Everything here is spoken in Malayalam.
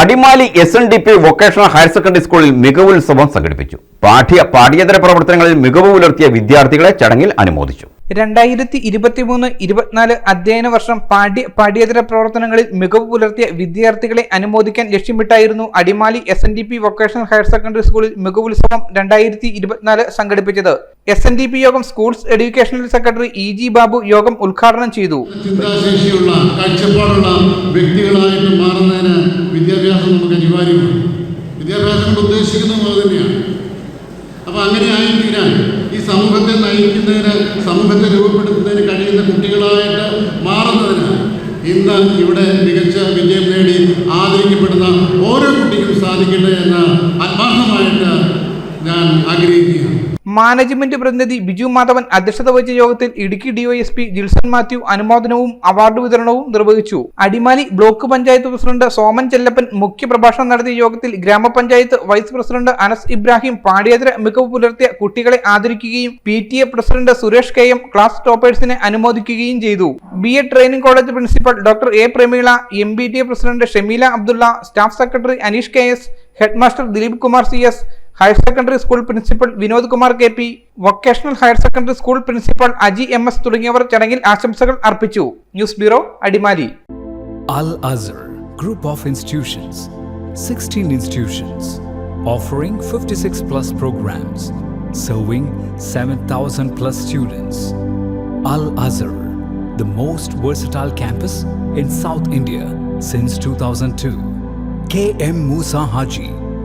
Adimali S N D P vocational higher secondary സ്കൂളിൽ മികവുത്സവം സംഘടിപ്പിച്ചു. പാഠ്യ പാഠ്യേതര പ്രവർത്തനങ്ങളിൽ മികവ് പുലർത്തിയ വിദ്യാർത്ഥികളെ ചടങ്ങിൽ അനുമോദിച്ചു. രണ്ടായിരത്തി ഇരുപത്തിമൂന്ന് ഇരുപത്തിനാല് അധ്യയന വർഷം പാഠ്യ പാഠ്യേതര പ്രവർത്തനങ്ങളിൽ മികവ് പുലർത്തിയ വിദ്യാർത്ഥികളെ അനുമോദിക്കാൻ ലക്ഷ്യമിട്ടായിരുന്നു Adimali S N D P vocational higher secondary സ്കൂളിൽ മികവുത്സവം രണ്ടായിരത്തി ഇരുപത്തിനാല് സംഘടിപ്പിച്ചത്. S N D P Yogam schools educational secretary E G Babu യോഗം ഉദ്ഘാടനം ചെയ്തു. ചിന്താശേഷിയുള്ള വ്യക്തികളായിട്ട് വിദ്യാഭ്യാസം നമുക്ക് അനിവാര്യമാണ്. വിദ്യാഭ്യാസം അപ്പോൾ അങ്ങനെ ആയിത്തീരാൻ ഈ സമൂഹത്തെ നയിക്കുന്നതിന് സമൂഹത്തെ രൂപപ്പെടുത്തുന്നതിന് കഴിയുന്ന കുട്ടികളായിട്ട് മാറുന്നതിന് ഇന്ന് ഇവിടെ മികച്ച വിജയം നേടി ആദരിക്കപ്പെടുന്ന ഓരോ കുട്ടിക്കും സാധിക്കട്ടെ എന്ന് ആത്മാർത്ഥമായിട്ട് ഞാൻ ആഗ്രഹിക്കുകയാണ്. മാനേജ്മെന്റ് പ്രതിനിധി ബിജു മാധവൻ അധ്യക്ഷത വഹിച്ച യോഗത്തിൽ ഇടുക്കി ഡിവൈഎസ്പി ജിൽസൺ മാത്യു അനുമോദനവും അവാർഡ് വിതരണവും നിർവഹിച്ചു. അടിമാലി ബ്ലോക്ക് പഞ്ചായത്ത് പ്രസിഡന്റ് സോമൻ ചെല്ലപ്പൻ മുഖ്യപ്രഭാഷണം നടത്തിയ യോഗത്തിൽ ഗ്രാമപഞ്ചായത്ത് വൈസ് പ്രസിഡന്റ് അനസ് ഇബ്രാഹിം പാഠ്യേതര മികവ് പുലർത്തിയ കുട്ടികളെ ആദരിക്കുകയും P T A president Suresh K M class ടോപ്പേഴ്സിനെ അനുമോദിക്കുകയും ചെയ്തു. B A training college principal doctor A Pramila M B T A president Shameela Abdulla staff secretary Aneesh K S headmaster Dileep Kumar C S higher secondary school principal Vinod Kumar K P vocational higher secondary school principal Aji M S തുടങ്ങിയവർ ചടങ്ങിൽ ആശംസകൾ അർപ്പിച്ചു news bureau Adimali Al Azhar Group of Institutions, 16 institutions, offering 56 plus programs, serving 7,000 plus students. Al Azhar, the most versatile campus in South India since 2002. K. M. Musa Haji,